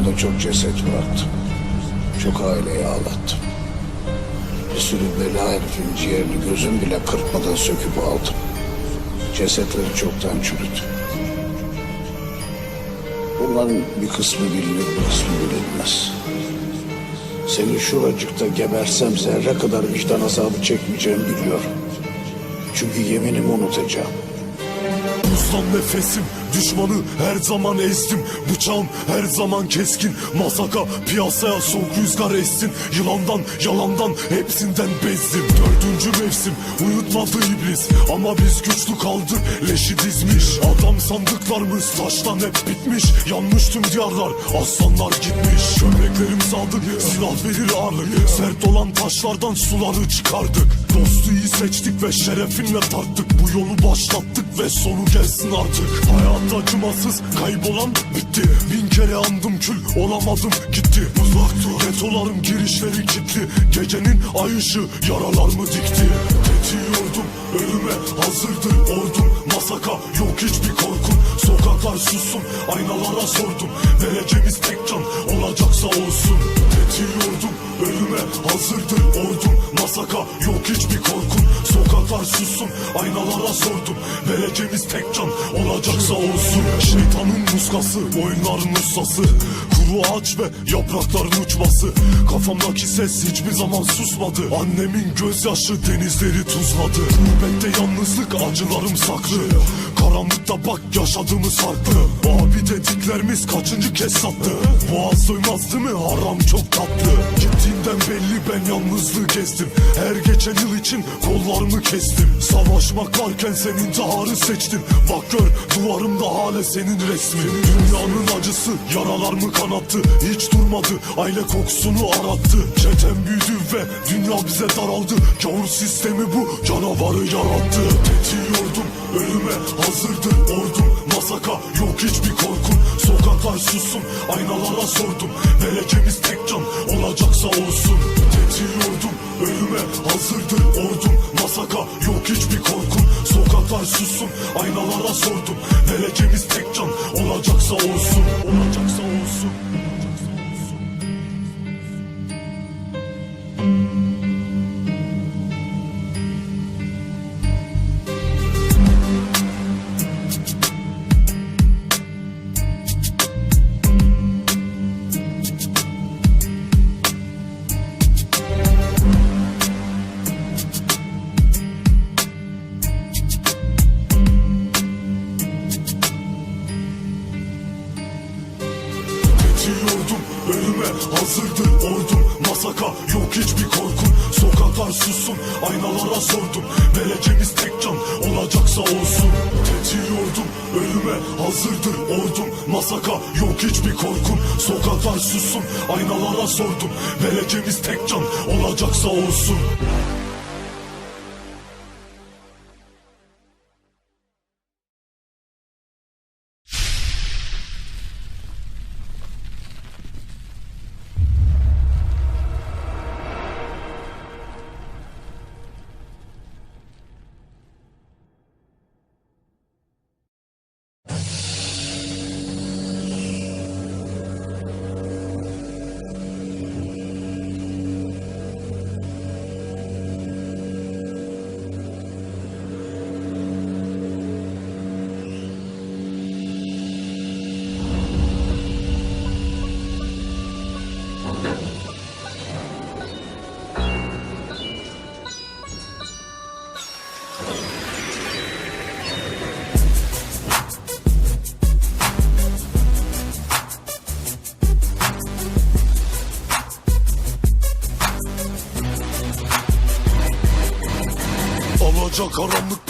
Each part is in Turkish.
Etrafımda çok ceset bıraktım. Çok aileyi ağlattım. Bir sürü bela herifin ciğerini gözüm bile kırpmadan söküp aldım. Cesetleri çoktan çürüdü. Bunların bir kısmı bilinir, bir kısmı bilinmez. Seni şuracıkta gebersem zerre kadar vicdan azabı çekmeyeceğimi biliyorum. Çünkü yeminimi unutacağım. Buzdan nefesim Düşmanı her zaman ezdim. Bıçağım her zaman keskin. Masaka piyasaya soğuk rüzgar essin. Yılandan yalandan hepsinden bezdim. Dördüncü mevsim uyutmadı iblis. Ama biz güçlü kaldık leşi dizmiş Adam sandıklarımız taştan hep bitmiş. Yanmış tüm diyarlar aslanlar gitmiş. Gömleklerim sadık silah verir ağırlık. Sert olan taşlardan suları çıkardık. Dostu iyi seçtik ve şerefinle tarttık. Bu yolu başlattık ve sonu gelsin artık. Hayat acımasız kaybolan bitti. Bin kere andım kül olamadım gitti. Uzak dur. Getoların girişleri kilitli. Gecenin ay ışığı yaralarımı dikti? Tetiğiyordum ölüme hazırdır ordum Masaka yok hiçbir korkum Sokaklar sussun aynalara sordum. Vereceğimiz tek can olacaksa olsun. Tetiğiyordum ölüme hazırdır ordum Masaka yok hiçbir korkum Sokaklar sussun aynalara sordum. Vereceğimiz tek can olacaksa olsun. Şeytanın muskası oyunların ustası Kuru ağaç ve yaprakların uçması. Kafamdaki ses hiçbir zaman susmadı. Annemin gözyaşı denizleri tuzladı. Gurbette yalnızlık acılarım saklı. Karanlıkta bak yaşadığımız farklı. Abi dediklerimiz kaçıncı kez sattı? Boğaz doymaz değil mi? Haram çok tatlı ben yalnızlığı gezdim Her geçen yıl için kollarımı kestim. Savaşmak varken sen intiharı seçtin. Bak gör duvarımda hala senin resmin. Dünyanın acısı yaralarımı kanattı? Hiç durmadı aile kokusunu arattı. Çetem büyüdü ve dünya bize daraldı. Gavur sistemi bu canavarı yarattı. Tetiğiyordum ölüme hazırdır ordum. Masaka yok hiçbir korkum Sokaklar sussun aynalara sordum aynalara sordum Vereceğimiz tek Geçiyordum ölüme hazırdır ordum. Masaka yok hiçbir korkum Sokaklar sussun aynalara sordum. Vereceğimiz tek can olacaksa olsun. Tetiğiyordum ölüme hazırdır ordum. Masaka yok hiçbir korkum Sokaklar sussun aynalara sordum. Vereceğimiz tek can olacaksa olsun karanlık biz Her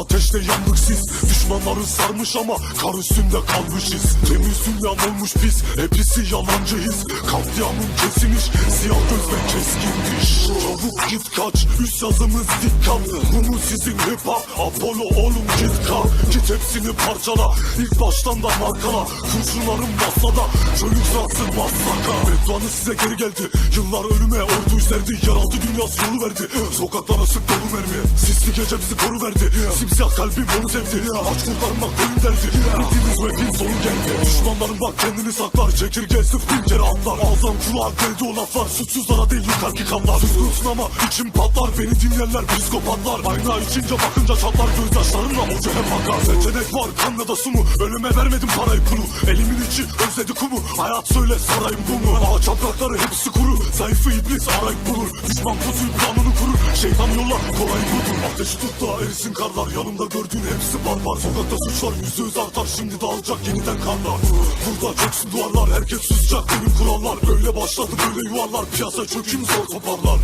ateşte yandık siz. Düşmanları sarmış ama kar üstünde kalmışız. Temiz dünyam olmuş biz Hepsi yalancıyız. Katliamın kesilmiş Siyah göz ve keskin diş Çabuk git kaç Üst yazımız dikkat. Bu mu sizin hip hop Apollo oğlum git kalk Git hepsini parçala İlk baştan da markala. Kurşunların masada Çölük satsın masaka Bedvanı size geri geldi Yıllar ölüme ordu serdi. Yeraltı dünyası yolu verdi. Sokaklara sık dolu mermi Sisli gece bizi koru verdi Simsiyah kalbim onu sevdi Aç kurtarmak benim derdi Bildiğiniz rapin sonu geldi Düşmanların bak kendini saklar. Çekirge sıf bin kere atlar Ağzım kulağa geldi o laflar Suçsuzlara değil yıkar ki kanlar. Suskunsun ama içim patlar Beni dinleyenler psikopatlar Ayna içince bakınca çatlar Gözyaşlarımla hoca hep akar. Seçenek var kan ya da su mu? Ölüme vermedim parayı pulu Elimin içi özledi kumu. Hayat söyle sarayım bu mu? Ağaç yaprakları hepsi kuru. Zayıfı iblis arayıp bulur. Düşman pusuyu planını kurur. Şeytan yolla kolay budur. Ateşi tut da erisin karlar Yanımda gördüğün hepsi barbar. Sokakta suçlar yüzde yüz artar Şimdi dağılacak yeniden karlar Burada çöksün duvarlar. Herkes susacak. Benim kurallar Böyle başladı. Böyle yuvarlar. Piyasa çöküm zor toparlar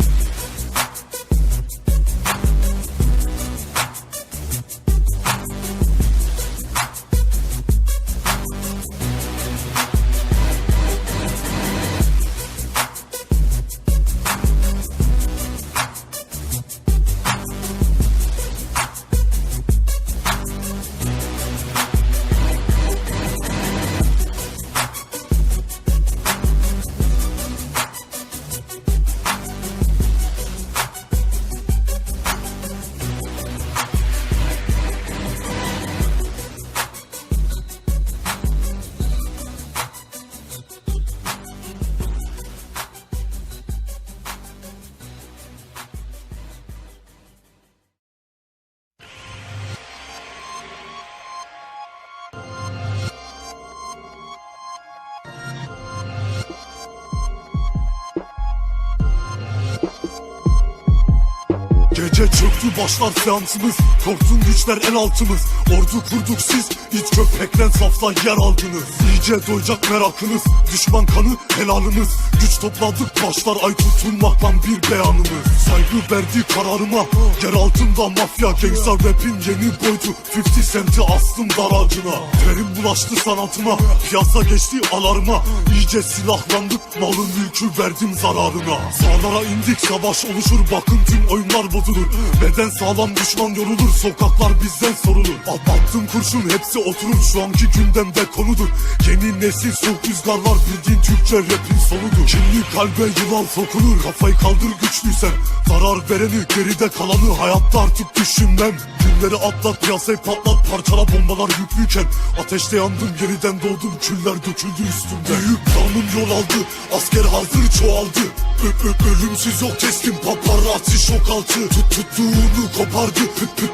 Gece çöktü başlar seansımız. Korktuğun güçler el altımız. Ordu kurduk siz iç köpekten safla yer aldınız. İyice doyacak merakınız. Düşman kanı helalınız. Güç topladık başlar ay tutulmakla bir beyanımız. Saygı verdi kararıma Yer altında mafya. Gangsta rapin yeni boyutu 50 centi astım dar ağacına. Terim bulaştı sanatıma Piyasa geçti alarma. İyice silahlandık Malın mülkü verdim zararına. Sağlara indik savaş oluşur. Bakın tüm oyunlar bozulur Beden sağlam düşman yorulur. Sokaklar bizden sorulur. At attım kurşun hepsi oturur. Şu anki gündemde konudur. Yeni nesil soğuk rüzgarlar Bildiğin Türkçe rapin sonudur. Kinli kalbe yılan sokulur. Kafayı kaldır güçlüysen Zarar vereni geride kalanı Hayatta artık düşünmem. Günleri atlat piyasayı patlat Parçala bombalar yüklüyken Ateşte yandım yeniden doğdum. Küller döküldü üstümde. Büyük planım yol aldı Asker hazır çoğaldı. Ö- ö- ölümsüz yok keskin paparazzi şok altı tuttuğunu kopardı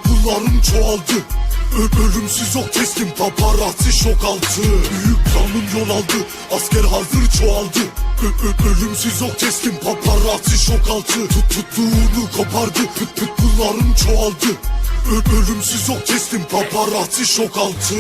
bunların çoğaldı. Ö- ölümsüz yok keskin paparazzi şok altı. Büyük planım yol aldı Asker hazır çoğaldı. Ö- ö- ölümsüz yok keskin paparazzi şok altı. Tut tuttuğunu kopardı pıt bunların çoğaldı. Ö- ölümsüz yok keskin paparazzi şok altı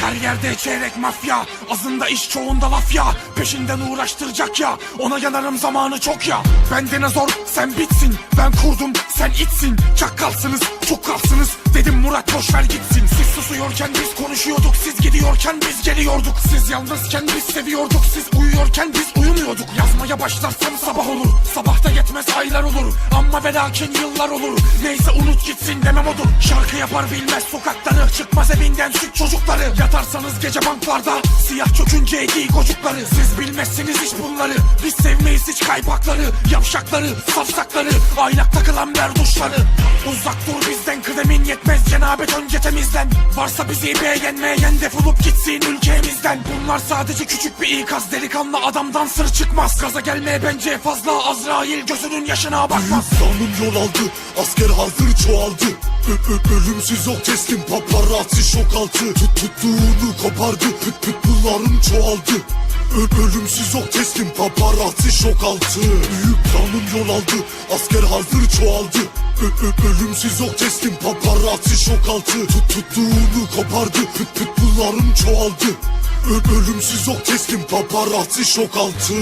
Her yerde çeyrek mafya Azında iş çoğunda laf ya Peşinden uğraştıracak ya Ona yanarım zamanı çok ya. Ben dinozor sen bitsin Ben kurdum sen itsin. Çakkalsınız çukkalsınız Dedim Murat boş ver gitsin. Siz susuyorken biz konuşuyorduk Siz gidiyorken biz geliyorduk. Siz yalnızken biz seviyorduk Siz uyuyorken biz uyumuyorduk. Yazmaya başlarsam sabah olur Sabahta yetmez aylar olur. Ama ve lakin yıllar olur. Neyse unut gitsin demem odur. Şarkı yapar bilmez sokakları Çıkmaz evinden süt çocukları Yatarsanız gece banklarda Siyah çökünce giy kocukları. Siz bilmezsiniz hiç bunları. Biz sevmeyiz hiç kaypakları. Yavşakları, safsakları Aylak takılan berduşları. Uzak dur bizden kıdemin yetmez. Cenabet önce temizlen. Varsa bizi beğenmeyen defolup gitsin ülkemizden. Bunlar sadece küçük bir ikaz. Delikanlı adamdan sır çıkmaz. Gaza gelmeye bence fazla Azrail gözünün yaşına bakmaz. Büyük yol aldı. Asker hazır çoğaldı. Ö- ö- ölümsüz yok keskin paparazzi şok altı. Tut tuttuğunu kopardı. Pıt bunların çoğaldı. Ö- ölümsüz yok keskin paparazzi şok altı. Büyük planım yol aldı Asker hazır çoğaldı. Ö- ö- ölümsüz yok keskin paparazzi şok altı. Tut tuttuğunu kopardı pıt bunların çoğaldı. Ö- ölümsüz yok keskin paparazzi şok altı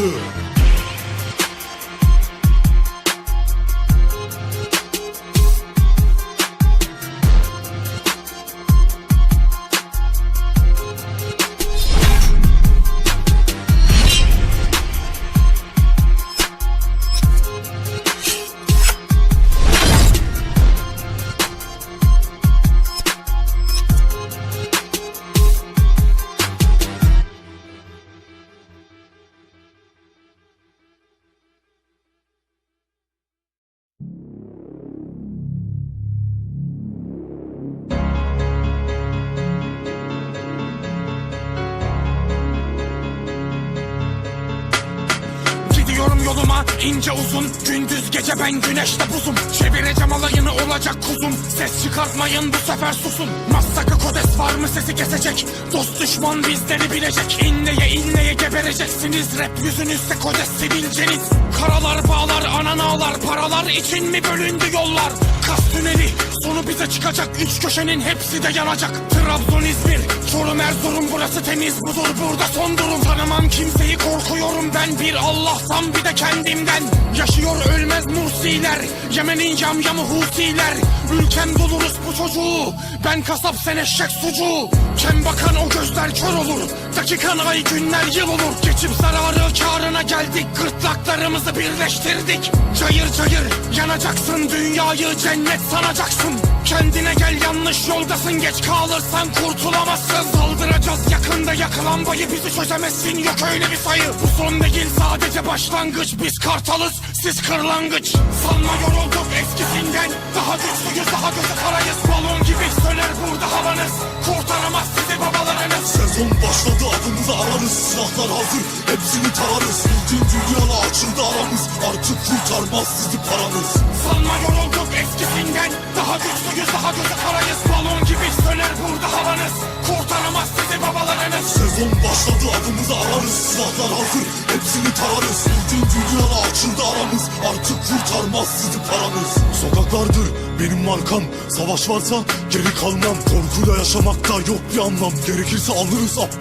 ince uzun Gündüz gece ben güneşte buzum. Çevireceğim alayını olacak kuzum. Ses çıkartmayın bu sefer susun. Massaka kodes var mı sesi kesecek? Dost düşman bizleri bilecek. İnleye inleye gebereceksiniz. Rap yüzünüzde kodes sivilceniz. Karalar bağlar anan ağlar. Paralar için mi bölündü yollar Kas tüneli. Sonu bize çıkacak. Üç köşenin hepsi de yanacak. Trabzon İzmir. Çorum Erzurum. Burası temiz budur. Burada son durum. Tanımam kimseyi korkuyorum ben. Bir Allah'tan bir de kendimden. Yaşıyor ölmez Mursiler. Yemen'in yamyamı Hutiler Ülkem doluruz bu çocuğu. Ben kasap sen eşek sucuğu. Kem bakan o gözler kör olur. Dakikan ay günler yıl olur. Geçip zararı karına geldik. Gırtlaklarımızı birleştirdik. Cayır cayır yanacaksın. Dünyayı cennet sanacaksın. Kendine gel yanlış yoldasın. Geç kalırsan kurtulamazsın. Saldıracağız yakında. Yakılan bayı Bizi çözemezsin. Yok öyle bir sayı. Bu son değil sadece başlangıç. Biz kartalız siz kırlangıç. Sanma yorulduk eskisinden. Daha güçlüyüz daha gözü karayız. Balon gibi söner burada havanız. Kurtaramaz sizi babalarınız. Sezon başladı adımızı ararız. Silahlar hazır hepsini tararız. Bütün dünyala açıldı aramız. Artık kurtarmaz sizi paranız Sanma yorulduk eskisinden. Daha güçlüyüz daha gözü karayız. Balon gibi söner burada havanız Kurtaramaz sizi babalarınız. Sezon başladı adımızı ararız. Silahlar hazır hepsini tararız. Bütün dünyala açıldı aramız. Artık kurtarmaz sizi paranız Sokaklardır benim markam. Savaş varsa geri kalmam. Korkuyla yaşamakta yok bir anlam. Gerekirse alırız abdest